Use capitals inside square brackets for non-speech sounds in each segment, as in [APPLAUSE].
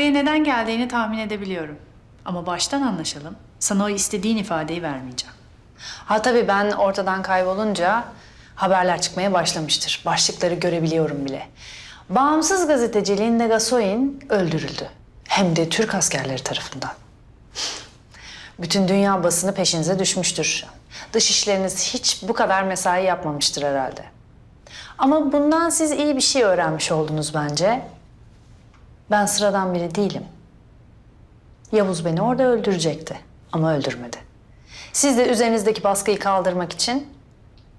Buraya neden geldiğini tahmin edebiliyorum. Ama baştan anlaşalım. Sana o istediğin ifadeyi vermeyeceğim. Ha tabii ben ortadan kaybolunca haberler çıkmaya başlamıştır. Başlıkları görebiliyorum bile. Bağımsız gazeteci Linda Gasoin öldürüldü. Hem de Türk askerleri tarafından. Bütün dünya basını peşinize düşmüştür. Dış işleriniz hiç bu kadar mesai yapmamıştır herhalde. Ama bundan siz iyi bir şey öğrenmiş oldunuz bence. Ben sıradan biri değilim. Yavuz beni orada öldürecekti ama öldürmedi. Siz de üzerinizdeki baskıyı kaldırmak için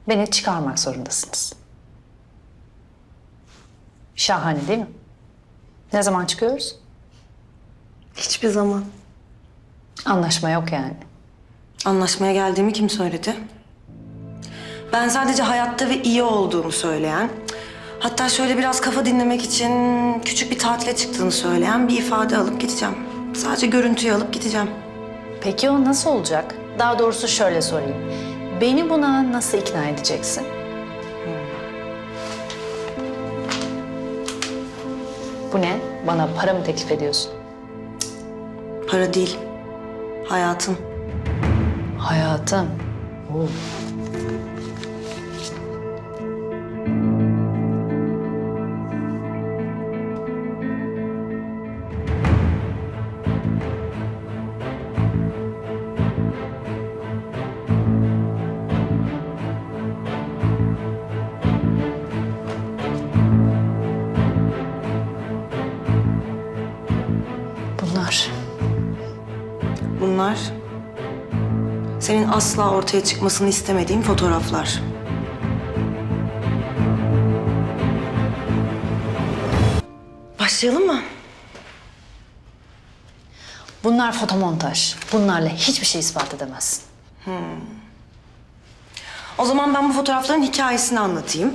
beni çıkarmak zorundasınız. Şahane değil mi? Ne zaman çıkıyoruz? Hiçbir zaman. Anlaşma yok yani. Anlaşmaya geldiğimi kim söyledi? Ben sadece hayatta ve iyi olduğumu söyleyen, hatta şöyle biraz kafa dinlemek için küçük bir tatile çıktığını söyleyen bir ifade alıp gideceğim. Sadece görüntüyü alıp gideceğim. Peki o nasıl olacak? Daha doğrusu şöyle sorayım. Beni buna nasıl ikna edeceksin? Bu ne? Bana para mı teklif ediyorsun? Para değil, hayatım. Hayatım. Oo. Bunlar. Bunlar senin asla ortaya çıkmasını istemediğin fotoğraflar. Başlayalım mı? Bunlar fotomontaj. Bunlarla hiçbir şey ispat edemezsin. O zaman ben bu fotoğrafların hikayesini anlatayım.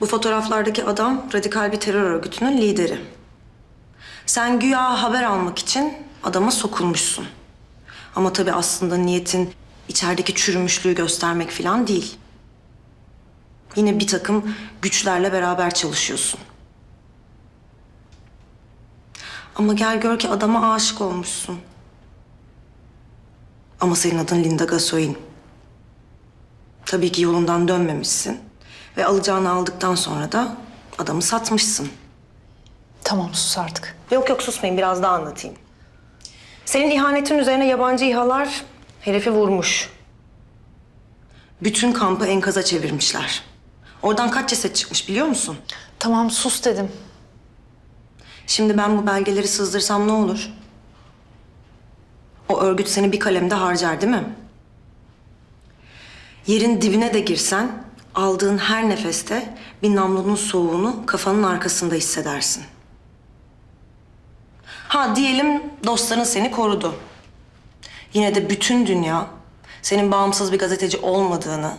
Bu fotoğraflardaki adam radikal bir terör örgütünün lideri. Sen güya haber almak için adama sokulmuşsun. Ama tabii aslında niyetin içerideki çürümüşlüğü göstermek falan değil. Yine bir takım güçlerle beraber çalışıyorsun. Ama gel gör ki adama aşık olmuşsun. Ama senin adın Linda Gasoin. Tabii ki yolundan dönmemişsin. Ve alacağını aldıktan sonra da adamı satmışsın. Tamam sus artık. Yok yok susmayın biraz daha anlatayım. Senin ihanetin üzerine yabancı İHA'lar herifi vurmuş. Bütün kampı enkaza çevirmişler. Oradan kaç ceset çıkmış biliyor musun? Tamam sus dedim. Şimdi ben bu belgeleri sızdırsam ne olur? O örgüt seni bir kalemde harcar değil mi? Yerin dibine de girsen aldığın her nefeste bir namlunun soğuğunu kafanın arkasında hissedersin. Ha diyelim dostların seni korudu. Yine de bütün dünya senin bağımsız bir gazeteci olmadığını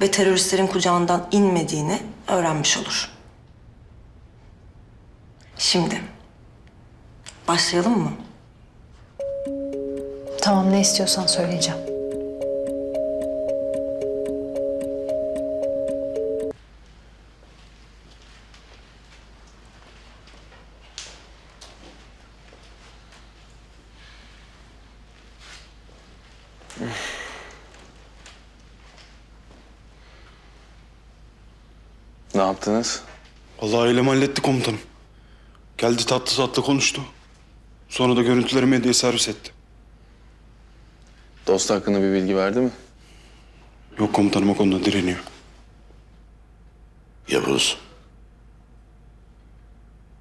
ve teröristlerin kucağından inmediğini öğrenmiş olur. Şimdi başlayalım mı? Tamam ne istiyorsan söyleyeceğim. Yaptınız? Vallahi eylem halletti komutanım. Geldi tatlı tatlı konuştu. Sonra da görüntüleri medyaya servis etti. Dost hakkında bir bilgi verdi mi? Yok komutanım o konuda direniyor. Yavuz.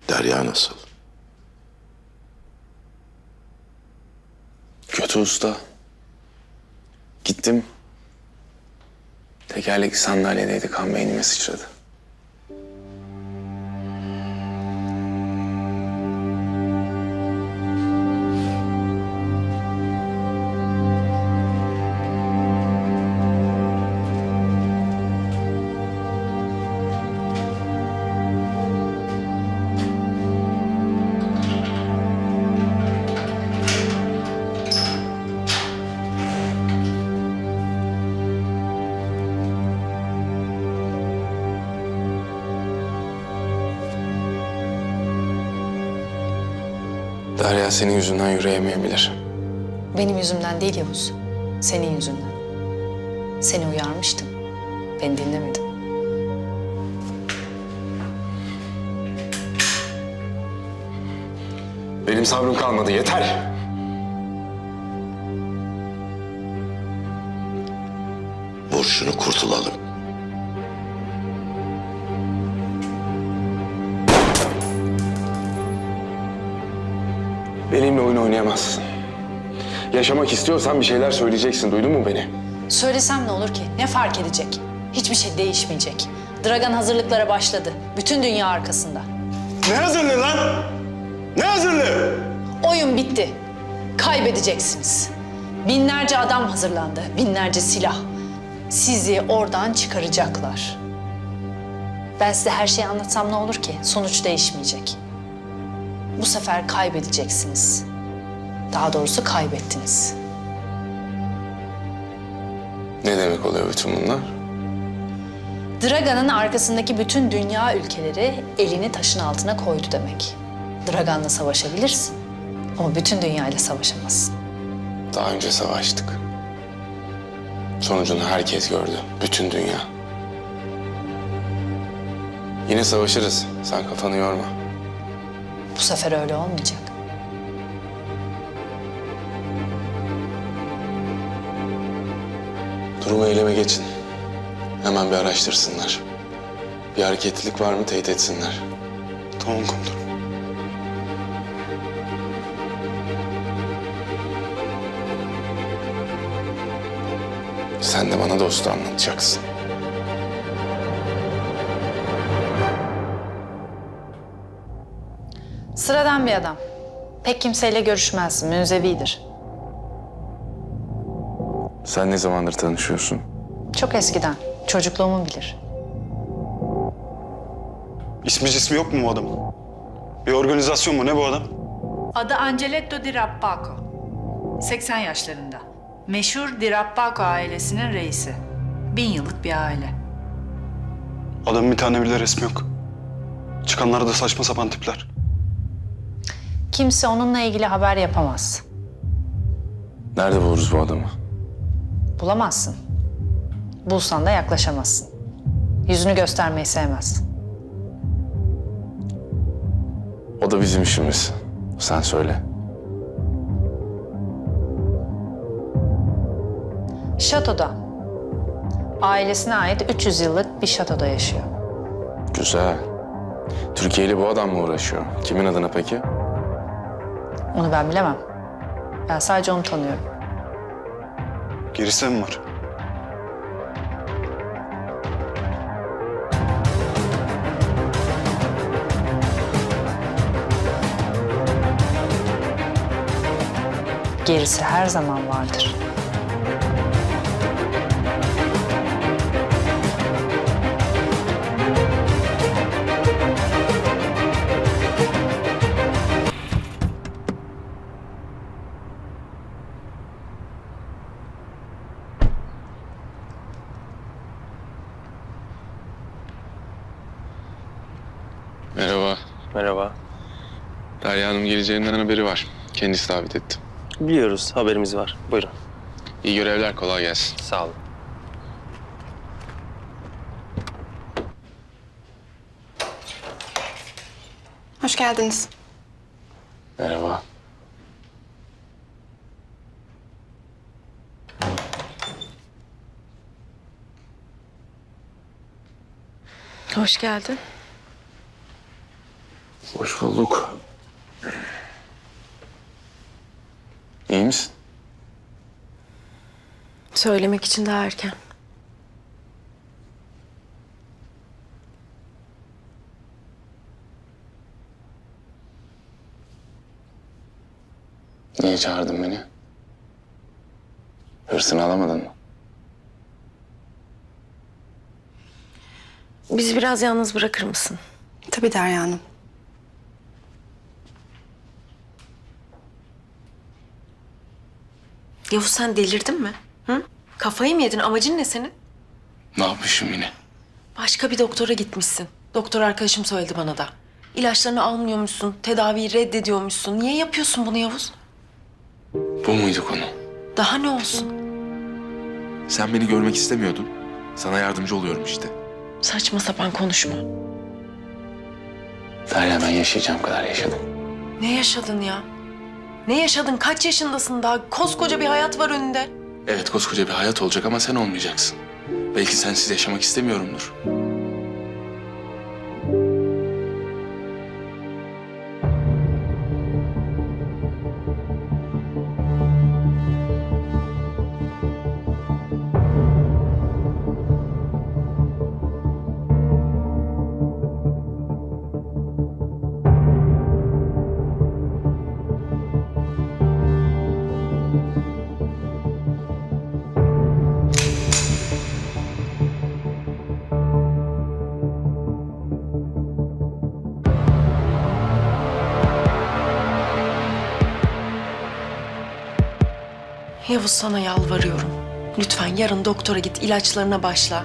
Derya nasıl? Kötü usta. Gittim. Tekerlekli sandalyedeydi kan beynime sıçradı. Derya senin yüzünden yürüyemeyebilir. Benim yüzümden değil Yavuz. Senin yüzünden. Seni uyarmıştım. Beni dinlemedin. Benim sabrım kalmadı yeter. Benimle oyun oynayamazsın. Yaşamak istiyorsan bir şeyler söyleyeceksin. Duydun mu beni? Söylesem ne olur ki? Ne fark edecek? Hiçbir şey değişmeyecek. Dragan hazırlıklara başladı. Bütün dünya arkasında. Ne hazırlığı lan? Ne hazırlığı? Oyun bitti. Kaybedeceksiniz. Binlerce adam hazırlandı. Binlerce silah. Sizi oradan çıkaracaklar. Ben size her şeyi anlatsam ne olur ki? Sonuç değişmeyecek. Bu sefer kaybedeceksiniz. Daha doğrusu kaybettiniz. Ne demek oluyor bütün bunlar? Dragan'ın arkasındaki bütün dünya ülkeleri elini taşın altına koydu demek. Dragan'la savaşabilirsin ama bütün dünyayla savaşamazsın. Daha önce savaştık. Sonucunu herkes gördü. Bütün dünya. Yine savaşırız. Sen kafanı yorma. Bu sefer öyle olmayacak. Durumu eyleme geçin. Hemen bir araştırsınlar. Bir hareketlilik var mı teyit etsinler. Tamam komutanım. Sen de bana dostu anlatacaksın. Sıradan bir adam. Pek kimseyle görüşmez, münzevidir. Sen ne zamandır tanışıyorsun? Çok eskiden, çocukluğumu bilir. İsmi cismi yok mu bu adamın? Bir organizasyon mu? Ne bu adam? Adı Angeletto Di Rappaco. 80 yaşlarında. Meşhur Di Rappaco ailesinin reisi. Bin yıllık bir aile. Adamın bir tane bile resmi yok. Çıkanlar da saçma sapan tipler. Kimse onunla ilgili haber yapamaz. Nerede buluruz bu adamı? Bulamazsın. Bulsan da yaklaşamazsın. Yüzünü göstermeyi sevmez. O da bizim işimiz. Sen söyle. Şatoda. Ailesine ait 300 yıllık bir şatoda yaşıyor. Güzel. Türkiye'li bu adam mı uğraşıyor? Kimin adına peki? Onu ben bilemem. Ben sadece onu tanıyorum. Gerisi mi var? Gerisi her zaman vardır. Geleceğinden haberi var. Kendisi davet etti. Biliyoruz, haberimiz var. Buyurun. İyi görevler, kolay gelsin. Sağ olun. Hoş geldiniz. Merhaba. Hoş geldin. Hoş bulduk. İyi misin? Söylemek için daha erken. Niye çağırdın beni? Hırsını alamadın mı? Bizi biraz yalnız bırakır mısın? Tabii Derya Hanım. Yavuz sen delirdin mi? Kafayı mı yedin? Amacın ne senin? Ne yapmışım yine? Başka bir doktora gitmişsin. Doktor arkadaşım söyledi bana da. İlaçlarını almıyormuşsun, tedaviyi reddediyormuşsun. Niye yapıyorsun bunu Yavuz? Bu muydu konu? Daha ne olsun? Sen beni görmek istemiyordun. Sana yardımcı oluyorum işte. Saçma sapan konuşma. Derya ben yaşayacağım kadar yaşadım. Ne yaşadın ya? Ne yaşadın? Kaç yaşındasın daha? Koskoca bir hayat var önünde. Evet koskoca bir hayat olacak ama sen olmayacaksın. Belki sensiz yaşamak istemiyorumdur. Yavuz sana yalvarıyorum. Lütfen yarın doktora git, ilaçlarına başla.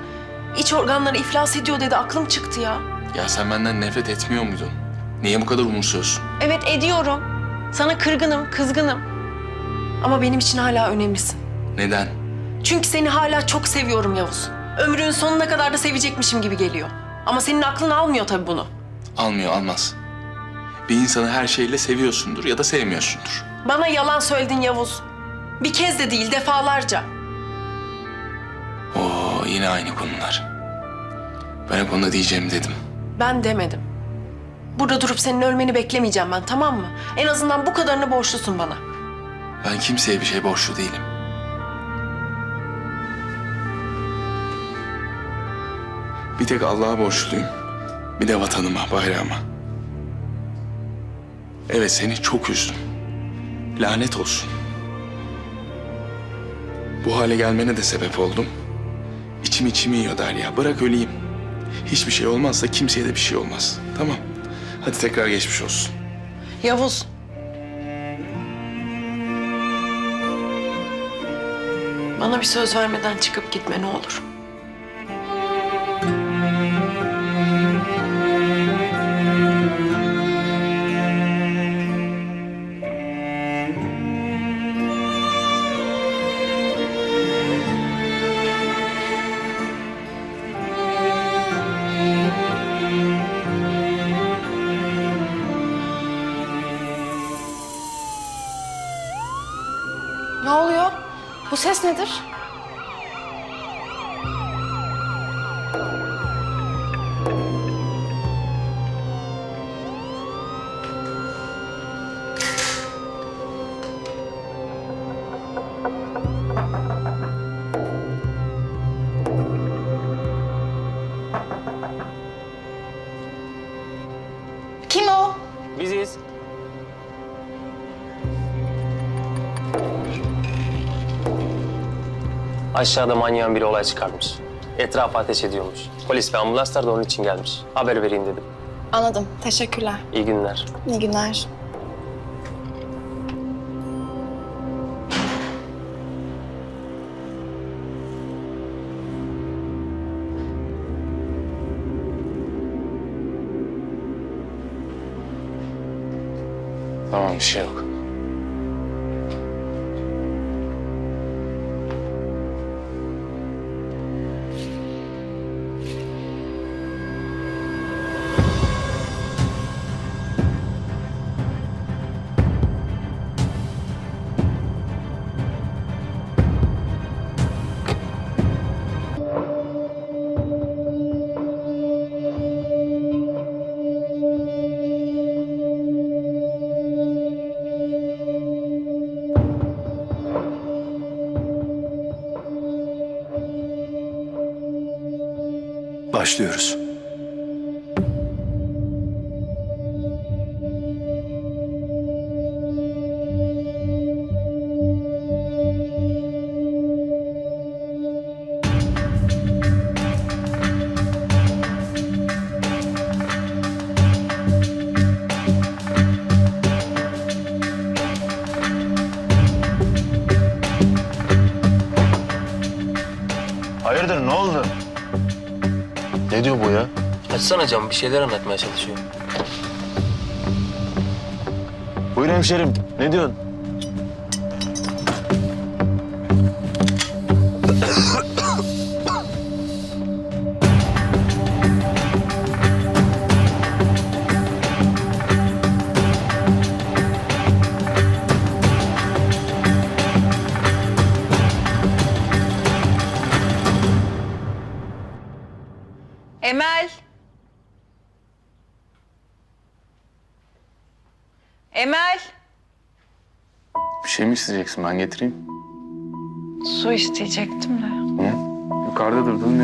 İç organları iflas ediyor dedi, aklım çıktı ya. Ya sen benden nefret etmiyor muydun? Niye bu kadar umursuyorsun? Evet ediyorum. Sana kırgınım, kızgınım. Ama benim için hala önemlisin. Neden? Çünkü seni hala çok seviyorum Yavuz. Ömrünün sonuna kadar da sevecekmişim gibi geliyor. Ama senin aklın almıyor tabii bunu. Almıyor almaz. Bir insanı her şeyle seviyorsundur ya da sevmiyorsundur. Bana yalan söyledin Yavuz. Bir kez de değil, defalarca. Oo yine aynı konular. Ben hep ona diyeceğim dedim. Ben demedim. Burada durup senin ölmeni beklemeyeceğim ben, tamam mı? En azından bu kadarını borçlusun bana. Ben kimseye bir şey borçlu değilim. Bir tek Allah'a borçluyum. Bir de vatanıma, bayrağıma. Evet seni çok üzdüm. Lanet olsun. Bu hale gelmene de sebep oldum. İçim içimi yiyor Derya. Bırak öleyim. Hiçbir şey olmazsa kimseye de bir şey olmaz. Tamam. Hadi tekrar geçmiş olsun. Yavuz. Bana bir söz vermeden çıkıp gitme ne olur. Ne oluyor? Bu ses nedir? Aşağıda manyağın biri olay çıkarmış. Etrafa ateş ediyormuş. Polis ve ambulanslar da onun için gelmiş. Haber vereyim dedim. Anladım. Teşekkürler. İyi günler. İyi günler. Tamam bir şey yok. Başlıyoruz. Hayırdır ne oldu? Ne diyor bu ya? Açsana camı bir şeyler anlatmaya çalışıyor. Buyur hemşerim. Ne diyorsun? İsteyeceksin ben getireyim? Su isteyecektim de. Hı? Yukarıda durdun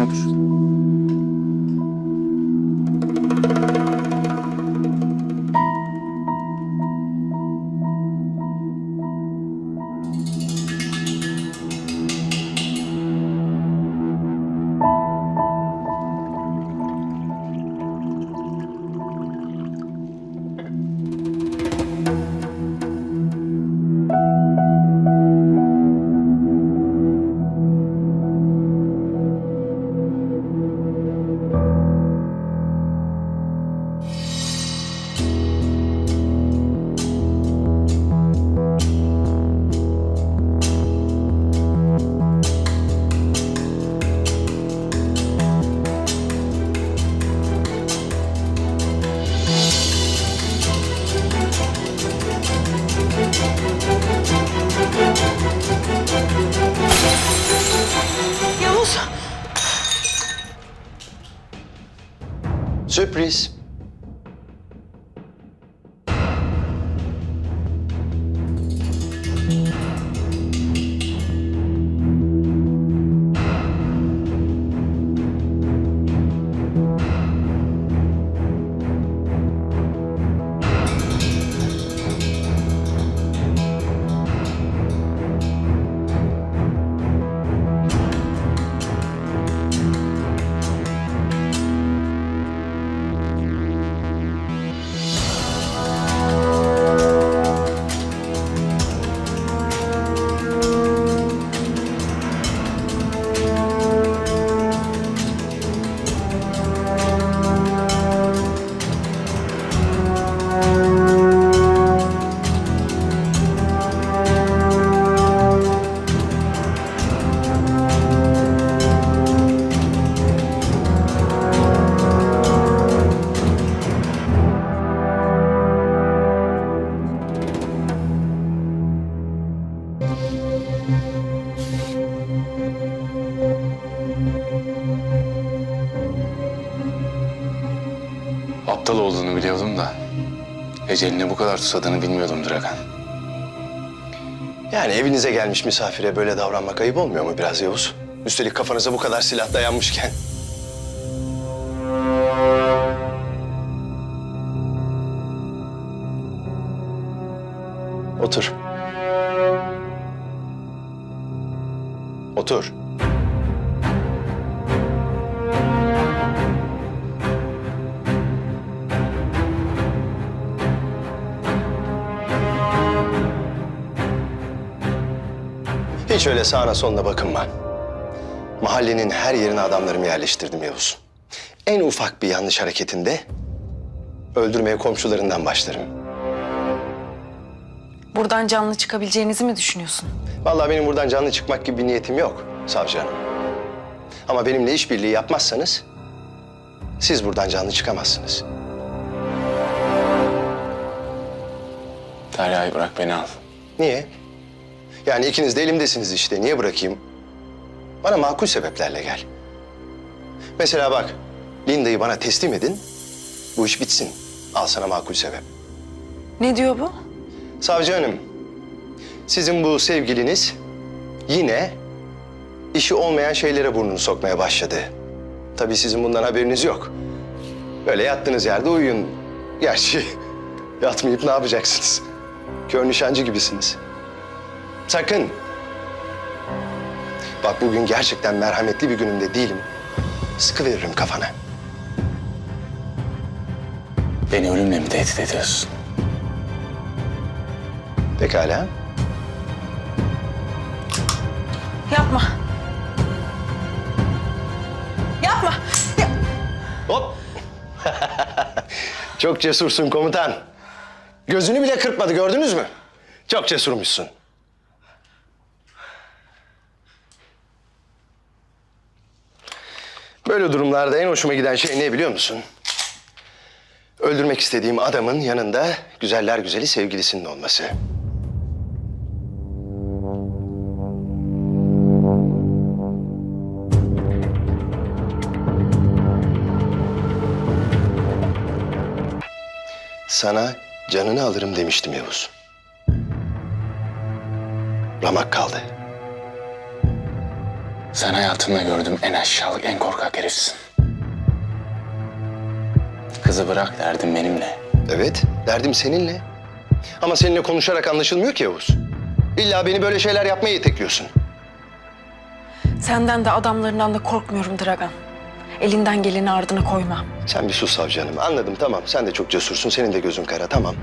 eceline bu kadar susadığını bilmiyordum Dragan. Yani evinize gelmiş misafire böyle davranmak ayıp olmuyor mu biraz Yavuz? Üstelik kafanıza bu kadar silah dayanmışken. Otur. Otur. Hiç öyle sağına soluna bakınma. Mahallenin her yerine adamlarımı yerleştirdim Yavuz. En ufak bir yanlış hareketinde öldürmeye komşularından başlarım. Buradan canlı çıkabileceğinizi mi düşünüyorsun? Vallahi benim buradan canlı çıkmak gibi bir niyetim yok savcı hanım. Ama benimle işbirliği yapmazsanız siz buradan canlı çıkamazsınız. Derya'yı bırak beni al. Niye? Yani ikiniz de elimdesiniz işte. Niye bırakayım? Bana makul sebeplerle gel. Mesela bak, Linda'yı bana teslim edin. Bu iş bitsin. Al sana makul sebep. Ne diyor bu? Savcı hanım, sizin bu sevgiliniz yine işi olmayan şeylere burnunu sokmaya başladı. Tabii sizin bundan haberiniz yok. Böyle yattığınız yerde uyuyun. Gerçi [LAUGHS] yatmayıp ne yapacaksınız? Kör nişancı gibisiniz. Sakın. Bak bugün gerçekten merhametli bir günümde değilim. Sıkı veririm kafana. Beni ölümle mi tehdit ediyorsun? Pekala. Yapma. Yapma. Hop. Çok cesursun komutan. Gözünü bile kırpmadı gördünüz mü? Çok cesurmuşsun. Böyle durumlarda en hoşuma giden şey ne biliyor musun? Öldürmek istediğim adamın yanında güzeller güzeli sevgilisinin olması. Sana canını alırım demiştim Yavuz. Ramak kaldı. Sen hayatımda gördüğüm en aşağılık, en korkak herifsin. Kızı bırak derdim benimle. Evet, derdim seninle. Ama seninle konuşarak anlaşılmıyor ki Yavuz. İlla beni böyle şeyler yapmaya itekliyorsun. Senden de adamlarından da korkmuyorum Dragan. Elinden geleni ardına koyma. Sen bir sus savcı hanım. Anladım tamam. Sen de çok cesursun. Senin de gözün kara tamam.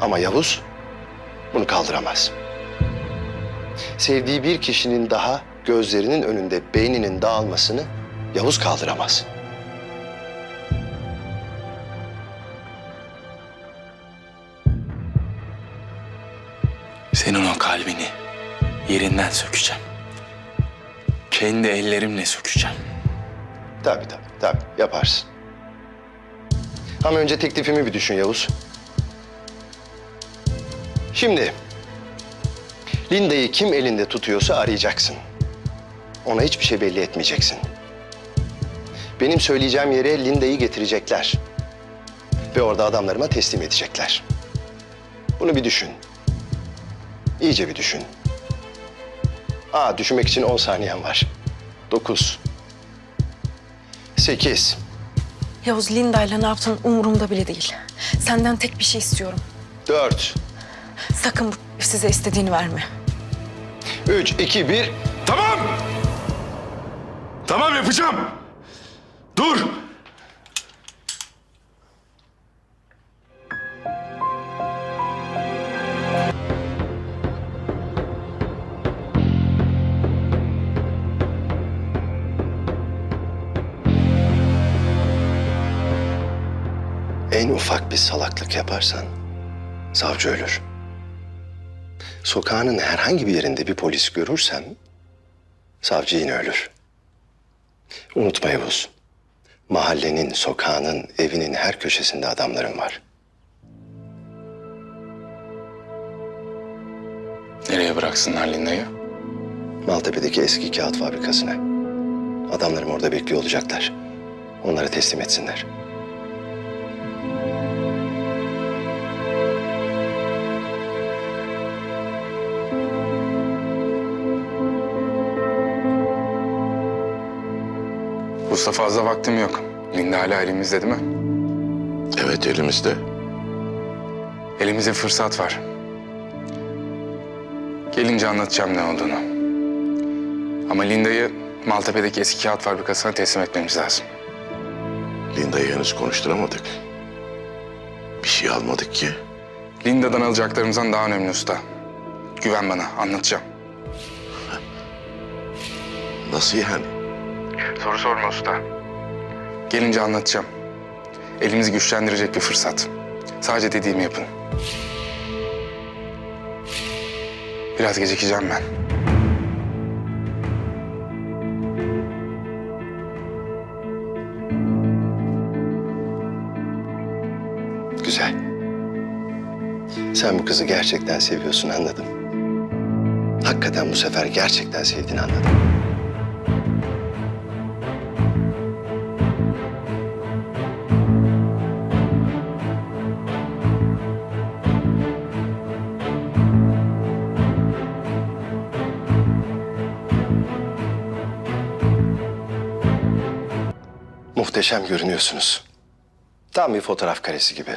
Ama Yavuz bunu kaldıramaz. Sevdiği bir kişinin daha gözlerinin önünde beyninin dağılmasını Yavuz kaldıramaz. Senin o kalbini yerinden sökeceğim. Kendi ellerimle sökeceğim. Tabii tabii tabii yaparsın. Ama önce teklifimi bir düşün Yavuz. Şimdi Linda'yı kim elinde tutuyorsa arayacaksın. Ona hiçbir şey belli etmeyeceksin. Benim söyleyeceğim yere Linda'yı getirecekler. Ve orada adamlarıma teslim edecekler. Bunu bir düşün. İyice bir düşün. Aa, düşünmek için 10 saniyen var. 9 8 Yavuz Linda'yla ne yaptın umurumda bile değil. Senden tek bir şey istiyorum. 4 Sakın size istediğini verme. 3 2 1 Tamam! Tamam yapacağım. Dur! En ufak bir salaklık yaparsan savcı ölür. Sokağının herhangi bir yerinde bir polis görürsem savcı yine ölür. Unutma Yavuz. Mahallenin, sokağının, evinin her köşesinde adamlarım var. Nereye bıraksınlar Linda'yı? Maltepe'deki eski kağıt fabrikasına. Adamlarım orada bekliyor olacaklar. Onlara teslim etsinler. Usta fazla vaktim yok. Linda hala elimizde değil mi? Evet elimizde. Elimizde fırsat var. Gelince anlatacağım ne olduğunu. Ama Linda'yı Maltepe'deki eski kağıt fabrikasına teslim etmemiz lazım. Linda'yı henüz konuşturamadık. Bir şey almadık ki. Linda'dan alacaklarımızdan daha önemli usta. Güven bana, anlatacağım. Nasıl yani? Soru sorma usta. Gelince anlatacağım. Elimizi güçlendirecek bir fırsat. Sadece dediğimi yapın. Biraz gecikeceğim ben. Güzel. Sen bu kızı gerçekten seviyorsun anladım. Hakikaten bu sefer gerçekten sevdiğini anladım. Muhteşem görünüyorsunuz. Tam bir fotoğraf karesi gibi.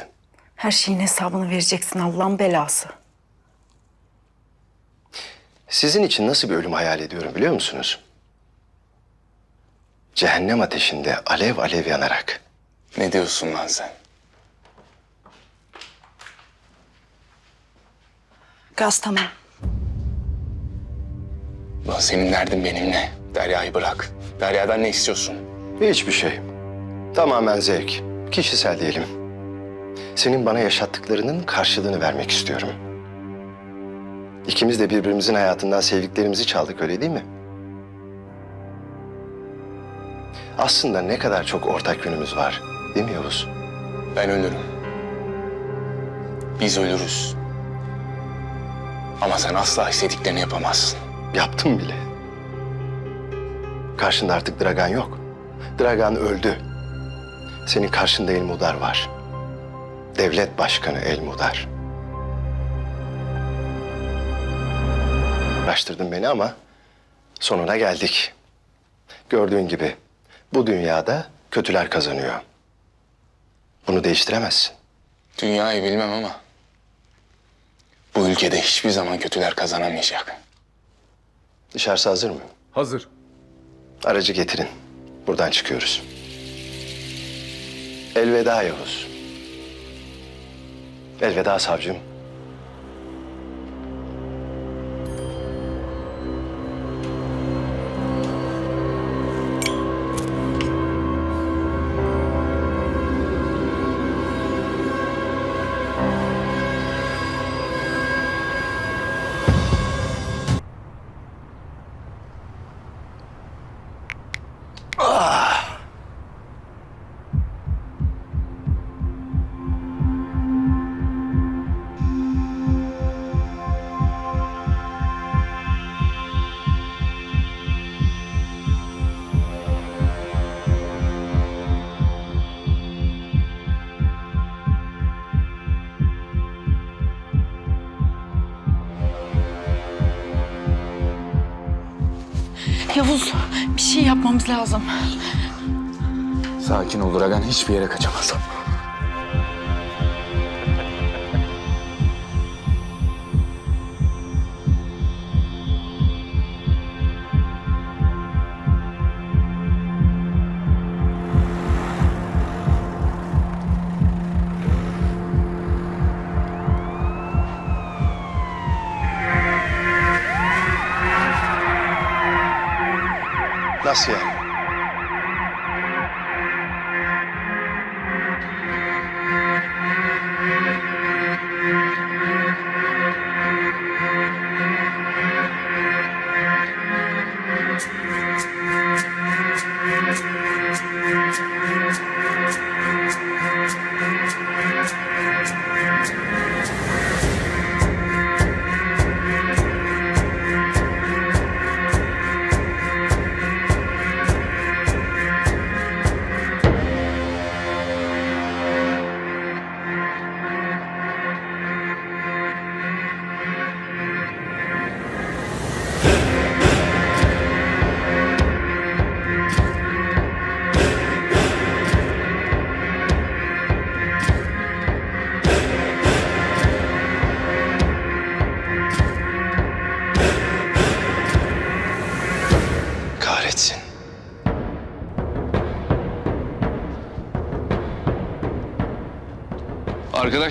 Her şeyin hesabını vereceksin Allah'ın belası. Sizin için nasıl bir ölüm hayal ediyorum biliyor musunuz? Cehennem ateşinde alev alev yanarak. Ne diyorsun lan sen? Gaz tamam. Lan senin derdin benimle. Derya'yı bırak. Derya'dan ne istiyorsun? Hiçbir şey. Tamamen zevk. Kişisel diyelim. Senin bana yaşattıklarının karşılığını vermek istiyorum. İkimiz de birbirimizin hayatından sevdiklerimizi çaldık öyle değil mi? Aslında ne kadar çok ortak yönümüz var değil mi Yavuz? Ben ölürüm. Biz ölürüz. Ama sen asla istediklerini yapamazsın. Yaptım bile. Karşında artık Dragan yok. Dragan öldü. Senin karşında Elmudar var. Devlet Başkanı Elmudar. Uğraştırdın beni ama sonuna geldik. Gördüğün gibi bu dünyada kötüler kazanıyor. Bunu değiştiremezsin. Dünyayı bilmem ama bu ülkede hiçbir zaman kötüler kazanamayacak. Dışarısı hazır mı? Hazır. Aracı getirin. Buradan çıkıyoruz. Elveda Yavuz. Elveda savcım. Yavuz bir şey yapmamız lazım. Sakin ol Dragan hiçbir yere kaçamaz.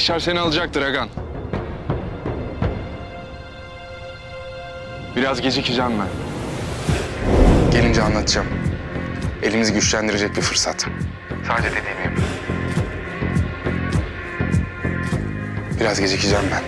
Arkadaşlar seni alacak Dragan. Biraz gecikeceğim ben. Gelince anlatacağım. Elimizi güçlendirecek bir fırsat. Sadece dediğimi yap. Biraz gecikeceğim ben.